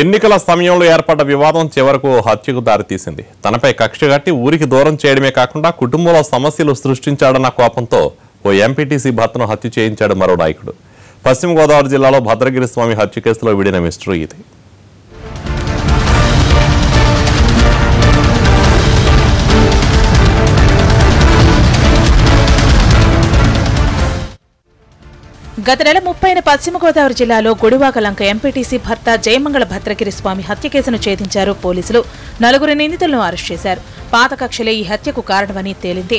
ఎన్నికల సమయంలో ఏర్పడ్డ వివాదం చివరకు హత్యకు దారితీసింది. తనపై కక్ష కట్టి ఊరికి దూరం చేయడమే కాకుండా కుటుంబంలో సమస్యలు సృష్టించాడన్న కోపంతో ఓ ఎంపీటీసీ భర్తను హత్య చేయించాడు మరో నాయకుడు. పశ్చిమ గోదావరి జిల్లాలో భద్రగిరి స్వామి హత్య కేసులో విడిన మిస్టరీ ఇది గత నెల ముప్పైన పశ్చిమ గోదావరి జిల్లాలో గుడివాక లంక ఎంపీటీసీ భర్త జయమంగళ భద్రగిరి స్వామి హత్య కేసును ఛేదించారు పోలీసులు. నలుగురు నిందితులను అరెస్ట్ చేశారు. పాత కక్షలే ఈ హత్యకు కారణమని తేలింది.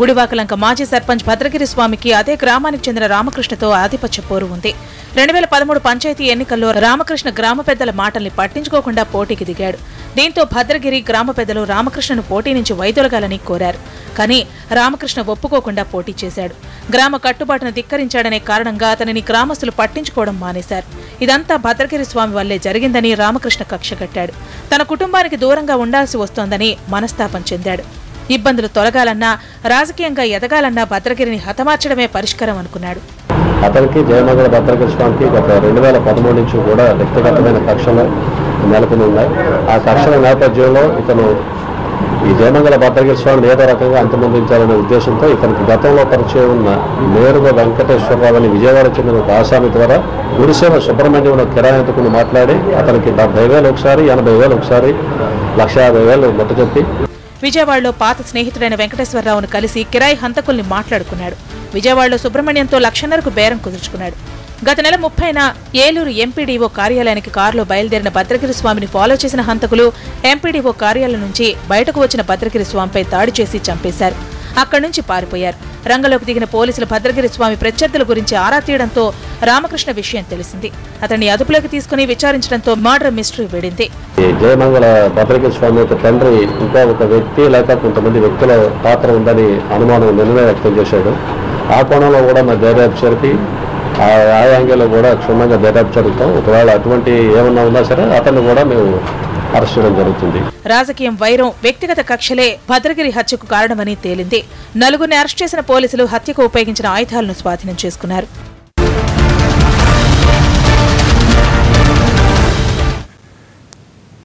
గుడివాకలంక మాజీ సర్పంచ్ భద్రగిరి స్వామికి అదే గ్రామానికి చెందిన రామకృష్ణతో ఆధిపత్య పోరు ఉంది. రెండు వేల పదమూడు పంచాయతీ ఎన్నికల్లో రామకృష్ణ గ్రామ పెద్దల మాటల్ని పట్టించుకోకుండా పోటీకి దిగాడు. దీంతో భద్రగిరి గ్రామ పెద్దలు రామకృష్ణను పోటీ నుంచి వైదొలగాలని కోరారు. కానీ రామకృష్ణ ఒప్పుకోకుండా పోటీ చేశాడు. గ్రామ కట్టుబాటును ధిక్కరించాడనే కారణంగా అతనిని గ్రామస్తులు పట్టించుకోవడం మానేశారు. ఇదంతా భద్రగిరి స్వామి వల్లే జరిగిందని రామకృష్ణ కక్ష కట్టాడు. తన కుటుంబానికి దూరంగా ఉండాల్సి వస్తోందని మనస్తాపం చెందాడు. ఇబ్బందులు తొలగాలన్నా రాజకీయంగా ఎదగాలన్నా భద్రగిరిని హతమార్చడమే పరిష్కారం అనుకున్నాడు. అతనికి జయనగర భద్రగిరి స్వామికి గత రెండు వేల పదమూడు నుంచి కూడా వ్యక్తిగతమైన కక్షలు నెలకొని ఉన్నాయి. ఆ కక్షల నేపథ్యంలో ఇతను ఈ జయమంగళ భద్రగిరి స్వామిని ఏదో రకంగా అంతమొందించాలనే ఉద్దేశంతో ఇతనికి గతంలో పరిచయం ఉన్న నేరుగా వెంకటేశ్వరరావు అని విజయవాడ చెందిన ఒక ఆసామి ద్వారా గురుసేవ సుబ్రహ్మణ్యంలో కిరాయించుకుని మాట్లాడి అతనికి డెబ్బై వేలు ఒకసారి ఎనభై వేలు ఒకసారి లక్ష యాభై వేలు మొట్ట చెప్పి విజయవాడలో పాత స్నేహితుడైన వెంకటేశ్వరరావును కలిసి కిరాయి హంతకుల్ని మాట్లాడుకున్నాడు. విజయవాడలో సుబ్రహ్మణ్యంతో లక్షన్నరకు బేరం కుదుర్చుకున్నాడు. గత నెల ముప్పైన ఏలూరు ఎంపీడీఓ కార్యాలయానికి కారులో బయలుదేరిన భద్రగిరి స్వామిని ఫాలో చేసిన హంతకులు ఎంపీడీఓ కార్యాలయం నుంచి బయటకు వచ్చిన భద్రగిరి స్వామిపై దాడి చేసి చంపేశారు. అక్కడి నుంచి పారిపోయారు. రంగంలోకి దిగిన పోలీసులు భద్రగిరి స్వామి ప్రత్యర్థుల గురించి ఆరా తీయడంతో రామకృష్ణ విషయం తెలిసింది. అతన్ని అదుపులోకి తీసుకుని విచారించడంతో మర్డర్ మిస్టరీ వెడింది. జయమంగళ భద్రగిరి స్వామి యొక్క తండ్రి ఇంకా ఒక వ్యక్తి లేక కొంతమంది వ్యక్తుల పాత్ర ఉందని అనుమానం నిన్ననే వ్యక్తం చేశాడు. ఆ కోణంలో కూడా మా దర్యాప్తు జరిపి ఆ ఆ యాంగిల్లో కూడా క్షుణ్ణంగా దర్యాప్తు జరుగుతాం ఒకవేళ అటువంటి ఏమన్నా ఉన్నా సరే అతన్ని కూడా మేము అరెస్ట్ చేయడం జరుగుతుంది. రాజకీయం వైరం వ్యక్తిగత కక్షలే భద్రగిరి హత్యకు కారణమని తేలింది. నలుగురిని అరెస్ట్ చేసిన పోలీసులు హత్యకు ఉపయోగించిన ఆయుధాలను స్వాధీనం చేసుకున్నారు.